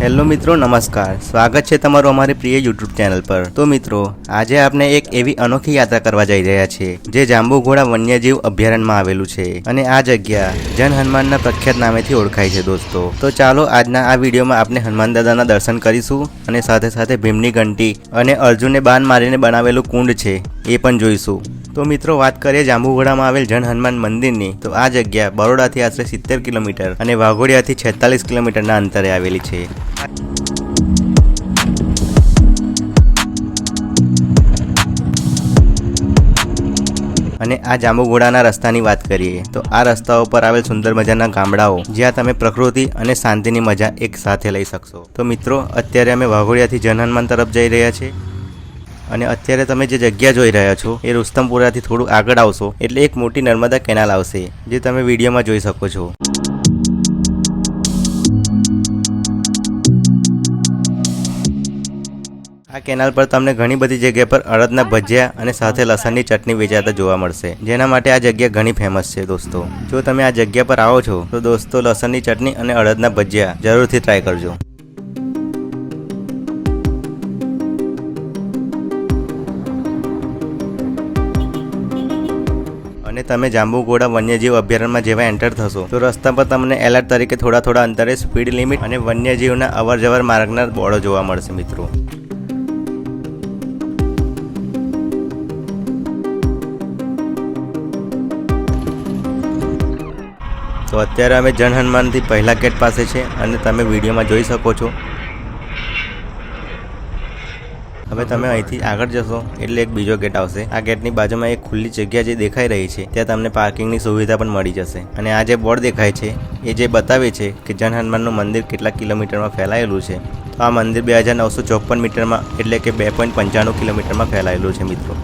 Hello મિત્રો, નમસ્કાર. સ્વાગત છે તમારું અમારી પ્રિય યુટ્યુબ ચેનલ પર. તો મિત્રો, આજે આપણે એક એવી અનોખી યાત્રા કરવા જઈ રહ્યા છીએ, જે જાંબુઘોડા વન્યજીવ અભયારણ્યમાં આવેલું છે. અને આ જગ્યા જન હનુમાનના પ્રખ્યાત નામેથી ઓળખાય છે દોસ્તો. તો ચાલો આજના આ વિડીયોમાં આપણે હનુમાન દાદાના દર્શન કરીશું અને સાથે સાથે ભીમની ઘંટી અને અર્જુને બાન મારીને બનાવેલું કુંડ છે, એ પણ જોઈશું. તો મિત્રો, વાત કરીએ જાંબુઘોડામાં આવેલ જન હનુમાન મંદિરની. તો આ જગ્યા બરોડાથી આશરે સિત્તેર કિલોમીટર અને વાઘોડિયાથી છેતાલીસ કિલોમીટરના અંતરે આવેલી છે. અને આ જાંબુઘોડાના રસ્તાની વાત કરીએ, તો આ રસ્તાઓ પર આવેલ સુંદર મજાના ગામડાઓ, જ્યાં તમે પ્રકૃતિ અને શાંતિની મજા એક સાથે લઈ શકશો. તો મિત્રો, અત્યારે અમે વાઘોડિયાથી જન હનુમાન તરફ જઈ રહ્યા છીએ. અને અત્યારે તમે જે જગ્યા જોઈ રહ્યા છો, એ રુસ્તમપુરાથી થોડું આગળ આવશો, એટલે એક મોટી નર્મદા કેનાલ આવશે, જે તમે વિડીયોમાં જોઈ શકો છો. આ કેનાલ પર તમને ઘણી બધી જગ્યા પર અડદના ભજીયા અને સાથે લસણની ચટણી વેચાતા જોવા મળશે. જેના માટે આ જગ્યા ઘણી ફેમસ છે દોસ્તો. જો તમે આ જગ્યા પર આવો છો, તો દોસ્તો લસણની ચટણી અને અડદના ભજીયા જરૂરથી ટ્રાય કરજો. અને તમે જાંબુઘોડા વન્યજીવ અભયારણ્યમાં જેવા એન્ટર થશો. તો રસ્તા પર તમને એલર્ટ તરીકે થોડા થોડા અંતરે સ્પીડ લિમિટ અને વન્યજીવના અવર જવર માર્ગના બોર્ડો જોવા મળશે, મિત્રો. તો અત્યારે અમે જન હનુમાનથી પહેલા ગેટ પાસે છે અને તમે વિડીયોમાં જોઈ શકો છો. હવે તમે અહીંથી આગળ જશો, એટલે એક બીજો ગેટ આવશે. આ ગેટની બાજુમાં એક ખુલ્લી જગ્યા જે દેખાઈ રહી છે, ત્યાં તમને પાર્કિંગની સુવિધા પણ મળી જશે. અને આ જે બોર્ડ દેખાય છે, એ જે બતાવે છે કે જન હનુમાનનું મંદિર કેટલા કિલોમીટરમાં ફેલાયેલું છે. તો આ મંદિર બે હજાર નવસો ચોપન મીટરમાં, એટલે કે બે પોઈન્ટ પંચાણું કિલોમીટરમાં ફેલાયેલું છે મિત્રો.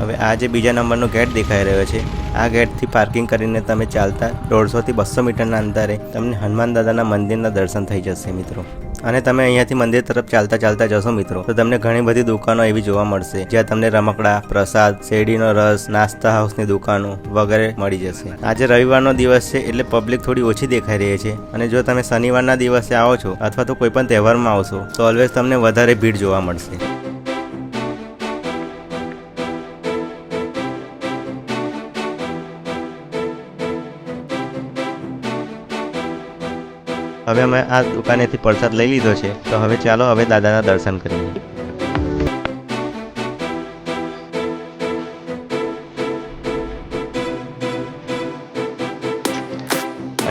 હવે આ જે બીજા નંબરનો ગેટ દેખાઈ રહ્યો છે, આ ગેટથી પાર્કિંગ કરીને તમે ચાલતા દોઢસોથી બસો મીટરના અંતરે તમને હનુમાન દાદાના મંદિરના દર્શન થઈ જશે મિત્રો. અને તમે અહીંયાથી મંદિર તરફ ચાલતા ચાલતા જશો મિત્રો. તો તમને ઘણી બધી દુકાનો એવી જોવા મળશે, જ્યાં તમને રમકડા, પ્રસાદ, શેરડીનો રસ, નાસ્તા હાઉસની દુકાનો વગેરે મળી જશે. આજે રવિવારનો દિવસ છે એટલે પબ્લિક થોડી ઓછી દેખાઈ રહી છે. અને જો તમે શનિવારના દિવસે આવો છો અથવા તો કોઈ પણ તહેવારમાં આવશો, તો ઓલવેઝ તમને વધારે ભીડ જોવા મળશે. હવે અમે આ દુકાનેથી પ્રસાદ લઈ લીધો છે. તો હવે ચાલો હવે દાદાના દર્શન કરીએ.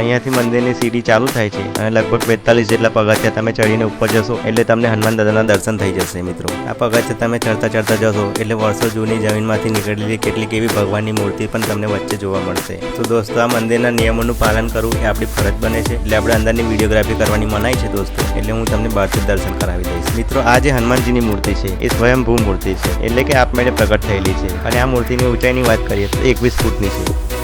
અહીંયાથી મંદિરની સીડી ચાલુ થાય છે. અને લગભગ બેતાલીસ જેટલા પગથિયા તમે ચડીને ઉપર જશો, એટલે તમને હનુમાન દાદાના દર્શન થઈ જશે મિત્રો. આ પગથિયા તમે ચડતા ચડતા જશો, એટલે વર્ષો જૂની જમીનમાંથી નીકળેલી કેટલીક એવી ભગવાનની મૂર્તિ પણ તમને વચ્ચે જોવા મળશે. તો દોસ્તો, આ મંદિરના નિયમોનું પાલન કરવું એ આપણી ફરજ બને છે, એટલે આપણે અંદરની વિડીયોગ્રાફી કરવાની મનાઈ છે દોસ્તો, એટલે હું તમને બહારથી દર્શન કરાવી દઈશ. મિત્રો, આ જે હનુમાનજીની મૂર્તિ છે, એ સ્વયંભૂ મૂર્તિ છે, એટલે કે આપમેળે પ્રગટ થયેલી છે. અને આ મૂર્તિની ઊંચાઈની વાત કરીએ તો એકવીસ ફૂટની છે.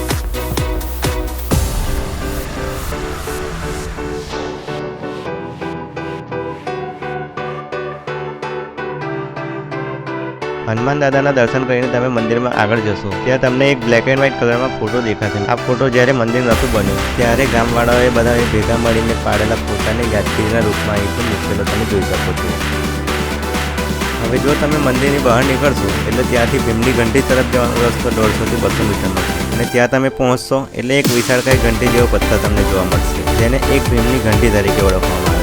હનુમાન દાદાના દર્શન કરીને તમે મંદિરમાં આગળ જશો. ત્યાં તમને એક બ્લેક એન્ડ વ્હાઇટ કલરમાં ફોટો દેખાશે. આ ફોટો જ્યારે મંદિર નહોતું બન્યું, ત્યારે ગામવાળાઓએ બધાએ ભેગા મળીને પાડેલા ફોટાને યાદગીરીના રૂપમાં અહીંથી મૂકેલો તમે જોઈ શકો છો. હવે જો તમે મંદિરની બહાર નીકળશો, એટલે ત્યાંથી ભીમની ઘંટી તરફ જવાનો રસ્તો દોઢસોથી બસો મીટરનો અને ત્યાં તમે પહોંચશો, એટલે એક વિશાળકાય ઘંટી જેવો પથ્થર તમને જોવા મળશે, જેને એક ભીમની ઘંટી તરીકે ઓળખવામાં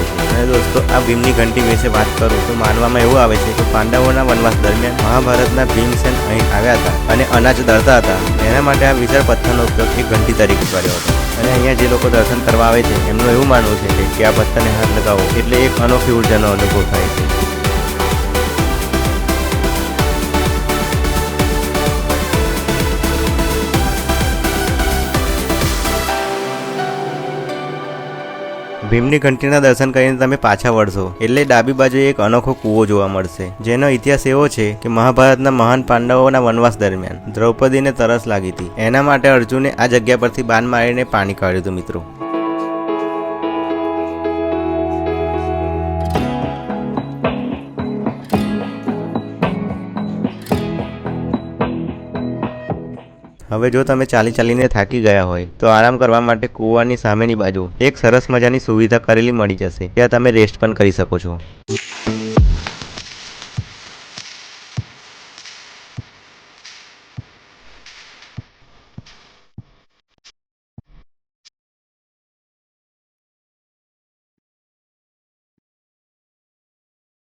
અને દોસ્તો, આ ભીમની ઘંટી વિશે વાત કરું તો માનવામાં એવું આવે છે કે પાંડવોના વનવાસ દરમિયાન મહાભારતના ભીમસેન અહીં આવ્યા હતા અને અનાજ દળતા હતા. એના માટે આ વિશાળ પથ્થરનો ઉપયોગ એક ઘંટી તરીકે કર્યો હતો. અને અહીંયા જે લોકો દર્શન કરવા આવે છે, એમનું એવું માનવું છે કે આ પથ્થરને હાથ લગાવો એટલે એક અનોખી ઉર્જાનો અનુભવ થાય છે. ભીમની ઘંટીના દર્શન કરીને તમે પાછા વળશો. એટલે ડાબી બાજુએ એક અનોખો કૂવો જોવા મળશે, જેનો ઇતિહાસ એવો છે કે મહાભારતના મહાન પાંડવોના વનવાસ દરમિયાન દ્રૌપદીને તરસ લાગી હતી. એના માટે અર્જુને આ જગ્યા પરથી બાન મારીને પાણી કાઢ્યું હતું, મિત્રો. હવે જો તમે ચાલી ચાલીને થાકી ગયા હોય, તો આરામ કરવા માટે કૂવાની સામેની બાજુ એક સરસ મજાની સુવિધા કરેલી મળી જશે. ત્યાં તમે રેસ્ટ પણ કરી શકો છો.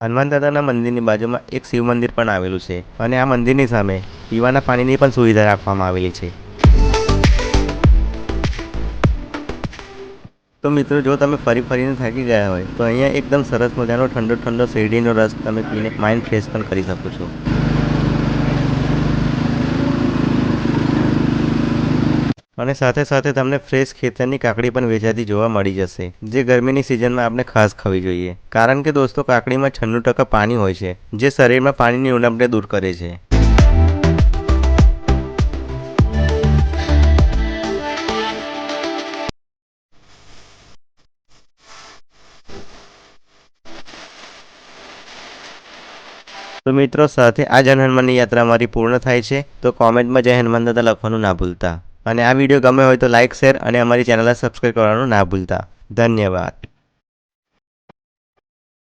હનુમાન દાદાના મંદિરની બાજુમાં એક શિવ મંદિર પણ આવેલું છે અને આ મંદિરની સામે પીવાના પાણીની પણ સુવિધા રાખવામાં આવેલી છે. તો મિત્રો, જો તમે ફરી ફરીને થાકી ગયા હોય, તો અહીંયા એકદમ સરસ મજાનો ઠંડો ઠંડો શેરડીનો રસ તમે પીને માઇન્ડ ફ્રેશ પણ કરી શકો છો. અને સાથે સાથે તમને ફ્રેશ ખેતરની કાકડી પણ વેચાતી જોવા મળી જશે, જે ગરમીની સિઝનમાં આપણે ખાસ ખાવી જોઈએ. કારણ કે દોસ્તો, કાકડીમાં છન્નું ટકા પાણી હોય છે, જે શરીરમાં પાણીની ઉણપને દૂર કરે છે. તો મિત્રો, સાથે આ જન હનુમાનની યાત્રા મારી પૂર્ણ થાય છે, તો કોમેન્ટમાં જય હનુમાન દાદા લખવાનું ના ભૂલતા. અને આ વીડિયો ગમે હોય તો લાઇક શેર અને અમારી ચેનલને સબસ્ક્રાઈબ કરવાનું ના ભૂલતા. ધન્યવાદ.